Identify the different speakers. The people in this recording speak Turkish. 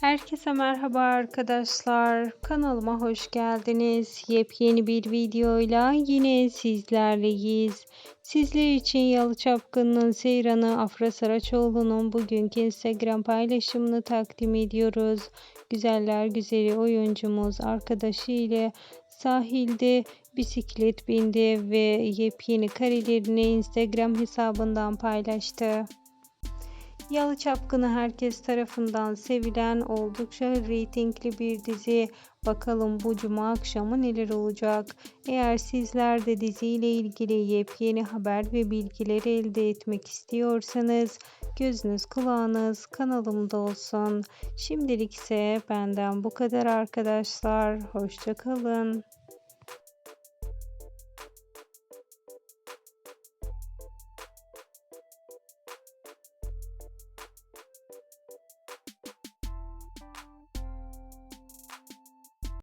Speaker 1: Herkese merhaba arkadaşlar. Kanalıma hoş geldiniz. Yepyeni bir videoyla yine sizlerleyiz. Sizler için Yalı Çapkın'ın Seyran'ı Afra Saraçoğlu'nun bugünkü Instagram paylaşımını takdim ediyoruz. Güzeller güzeli oyuncumuz arkadaşı ile sahilde bisiklet bindi ve yepyeni karelerini Instagram hesabından paylaştı. Yalı Çapkını herkes tarafından sevilen oldukça reytingli bir dizi. Bakalım bu cuma akşamı neler olacak? Eğer sizler de diziyle ilgili yepyeni haber ve bilgileri elde etmek istiyorsanız gözünüz kulağınız kanalımda olsun. Şimdilik ise benden bu kadar arkadaşlar. Hoşçakalın.